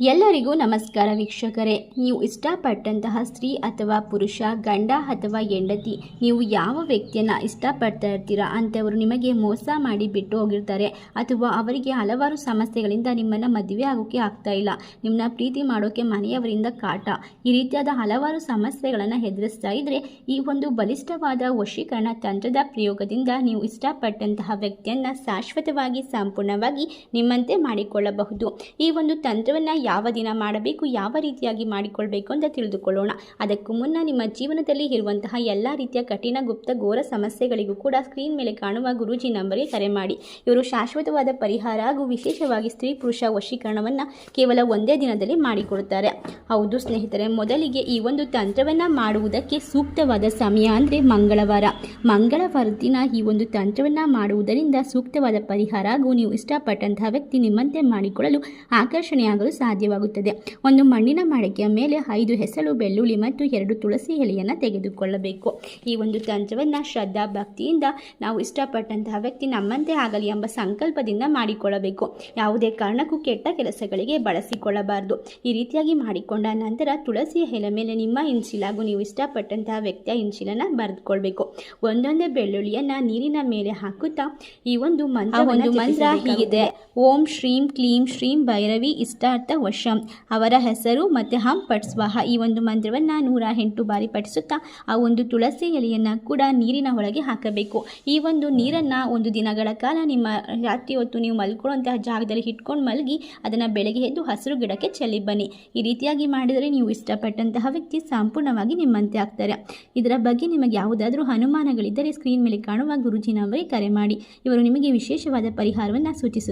ಎಲ್ಲರಿಗೂ ನಮಸ್ಕಾರ ವೀಕ್ಷಕರೇ. ನೀವು ಇಷ್ಟಪಟ್ಟಂತಹ ಸ್ತ್ರೀ ಅಥವಾ ಪುರುಷ, ಗಂಡ ಅಥವಾ ಹೆಂಡತಿ, ನೀವು ಯಾವ ವ್ಯಕ್ತಿಯನ್ನು ಇಷ್ಟಪಡ್ತಾ ಇರ್ತೀರಾ ಅಂಥವರು ನಿಮಗೆ ಮೋಸ ಮಾಡಿ ಬಿಟ್ಟು ಹೋಗಿರ್ತಾರೆ ಅಥವಾ ಅವರಿಗೆ ಹಲವಾರು ಸಮಸ್ಯೆಗಳಿಂದ ನಿಮ್ಮನ್ನು ಮದುವೆ ಆಗೋಕ್ಕೆ ಆಗ್ತಾ ಇಲ್ಲ. ನಿಮ್ಮನ್ನ ಪ್ರೀತಿ ಮಾಡೋಕ್ಕೆ ಮನೆಯವರಿಂದ ಕಾಟ. ಈ ರೀತಿಯಾದ ಹಲವಾರು ಸಮಸ್ಯೆಗಳನ್ನು ಎದುರಿಸ್ತಾ ಇದ್ದರೆ ಈ ಒಂದು ಬಲಿಷ್ಠವಾದ ವಶೀಕರಣ ತಂತ್ರದ ಪ್ರಯೋಗದಿಂದ ನೀವು ಇಷ್ಟಪಟ್ಟಂತಹ ವ್ಯಕ್ತಿಯನ್ನು ಶಾಶ್ವತವಾಗಿ ಸಂಪೂರ್ಣವಾಗಿ ನಿಮ್ಮಂತೆ ಮಾಡಿಕೊಳ್ಳಬಹುದು. ಈ ಒಂದು ತಂತ್ರವನ್ನು ಯಾವ ದಿನ ಮಾಡಬೇಕು, ಯಾವ ರೀತಿಯಾಗಿ ಮಾಡಿಕೊಳ್ಬೇಕು ಅಂತ ತಿಳಿದುಕೊಳ್ಳೋಣ. ಅದಕ್ಕೂ ಮುನ್ನ ನಿಮ್ಮ ಜೀವನದಲ್ಲಿ ಇರುವಂತಹ ಎಲ್ಲ ರೀತಿಯ ಕಠಿಣ, ಗುಪ್ತ, ಘೋರ ಸಮಸ್ಯೆಗಳಿಗೂ ಕೂಡ ಸ್ಕ್ರೀನ್ ಮೇಲೆ ಕಾಣುವ ಗುರುಜಿ ನಂಬರ್ಗೆ ಕರೆ ಮಾಡಿ. ಇವರು ಶಾಶ್ವತವಾದ ಪರಿಹಾರ ಹಾಗೂ ವಿಶೇಷವಾಗಿ ಸ್ತ್ರೀ ಪುರುಷ ವಶೀಕರಣವನ್ನು ಕೇವಲ ಒಂದೇ ದಿನದಲ್ಲಿ ಮಾಡಿಕೊಡುತ್ತಾರೆ. ಹೌದು ಸ್ನೇಹಿತರೆ, ಮೊದಲಿಗೆ ಈ ಒಂದು ತಂತ್ರವನ್ನು ಮಾಡುವುದಕ್ಕೆ ಸೂಕ್ತವಾದ ಸಮಯ ಅಂದರೆ ಮಂಗಳವಾರ. ಮಂಗಳವಾರ ದಿನ ಈ ಒಂದು ತಂತ್ರವನ್ನು ಮಾಡುವುದರಿಂದ ಸೂಕ್ತವಾದ ಪರಿಹಾರ ಹಾಗೂ ನೀವು ಇಷ್ಟಪಟ್ಟಂತಹ ವ್ಯಕ್ತಿ ನಿಮ್ಮಂತೆ ಮಾಡಿಕೊಳ್ಳಲು, ಆಕರ್ಷಣೆಯಾಗಲು ಸಾಧ್ಯವಾಗುತ್ತದೆ. ಒಂದು ಮಣ್ಣಿನ ಮಡಕೆಯ ಮೇಲೆ ಐದು ಹೆಸರು ಬೆಳ್ಳುಳ್ಳಿ ಮತ್ತು ಎರಡು ತುಳಸಿ ಎಲೆಯನ್ನು ತೆಗೆದುಕೊಳ್ಳಬೇಕು. ಈ ಒಂದು ತಂತ್ರವನ್ನು ಶ್ರದ್ಧಾ ಭಕ್ತಿಯಿಂದ ನಾವು ಇಷ್ಟಪಟ್ಟಂತಹ ವ್ಯಕ್ತಿ ನಮ್ಮಂತೆ ಆಗಲಿ ಎಂಬ ಸಂಕಲ್ಪದಿಂದ ಮಾಡಿಕೊಳ್ಳಬೇಕು. ಯಾವುದೇ ಕಾರಣಕ್ಕೂ ಕೆಟ್ಟ ಕೆಲಸಗಳಿಗೆ ಬಳಸಿಕೊಳ್ಳಬಾರದು. ಈ ರೀತಿಯಾಗಿ ಮಾಡಿಕೊಂಡ ನಂತರ ತುಳಸಿಯ ಎಲೆ ಮೇಲೆ ನಿಮ್ಮ ಇಂಚಿಲ ಹಾಗೂ ನೀವು ಇಷ್ಟಪಟ್ಟಂತಹ ವ್ಯಕ್ತಿಯ ಇಂಚಿಲನ್ನು ಬರೆದುಕೊಳ್ಬೇಕು. ಒಂದೊಂದೇ ಬೆಳ್ಳುಳ್ಳಿಯನ್ನು ನೀರಿನ ಮೇಲೆ ಹಾಕುತ್ತಾ ಈ ಒಂದು ಮಂತ್ರ ಒಂದು ಮಂತ್ರ ಹೀಗಿದೆ. ಓಂ ಶ್ರೀಂ ಕ್ಲೀಂ ಶ್ರೀಂ ಭೈರವಿ ಇಷ್ಟಾರ್ಥ ವಶಂ ಅವರ ಹೆಸರು ಮತ್ತು ಹಂ ಪಟ್ಸ್ವಾಹ ಈ ಒಂದು ಮಂತ್ರವನ್ನು ನೂರ ಎಂಟು ಬಾರಿ ಪಠಿಸುತ್ತಾ, ಆ ಒಂದು ತುಳಸಿ ಎಲೆಯನ್ನು ಕೂಡ ನೀರಿನ ಒಳಗೆ ಹಾಕಬೇಕು. ಈ ಒಂದು ನೀರನ್ನು ಒಂದು ದಿನಗಳ ಕಾಲ ನಿಮ್ಮ ರಾತ್ರಿ ಹೊತ್ತು ನೀವು ಮಲ್ಕೊಳ್ಳುವಂತಹ ಜಾಗದಲ್ಲಿ ಇಟ್ಕೊಂಡು ಮಲಗಿ, ಅದನ್ನು ಬೆಳಗ್ಗೆ ಎದ್ದು ಹಸಿರು ಗಿಡಕ್ಕೆ ಚೆಲ್ಲಿ ಬನ್ನಿ. ಈ ರೀತಿಯಾಗಿ ಮಾಡಿದರೆ ನೀವು ಇಷ್ಟಪಟ್ಟಂತಹ ವ್ಯಕ್ತಿ ಸಂಪೂರ್ಣವಾಗಿ ನಿಮ್ಮಂತೆ ಆಗ್ತಾರೆ. ಇದರ ಬಗ್ಗೆ ನಿಮಗೆ ಯಾವುದಾದ್ರೂ ಅನುಮಾನಗಳಿದ್ದರೆ ಸ್ಕ್ರೀನ್ ಮೇಲೆ ಕಾಣುವ ಗುರುಜಿನವರೇ ಕರೆ ಮಾಡಿ. ಇವರು ನಿಮಗೆ ವಿಶೇಷವಾದ ಪರಿಹಾರವನ್ನು ಸೂಚಿಸುತ್ತಾರೆ.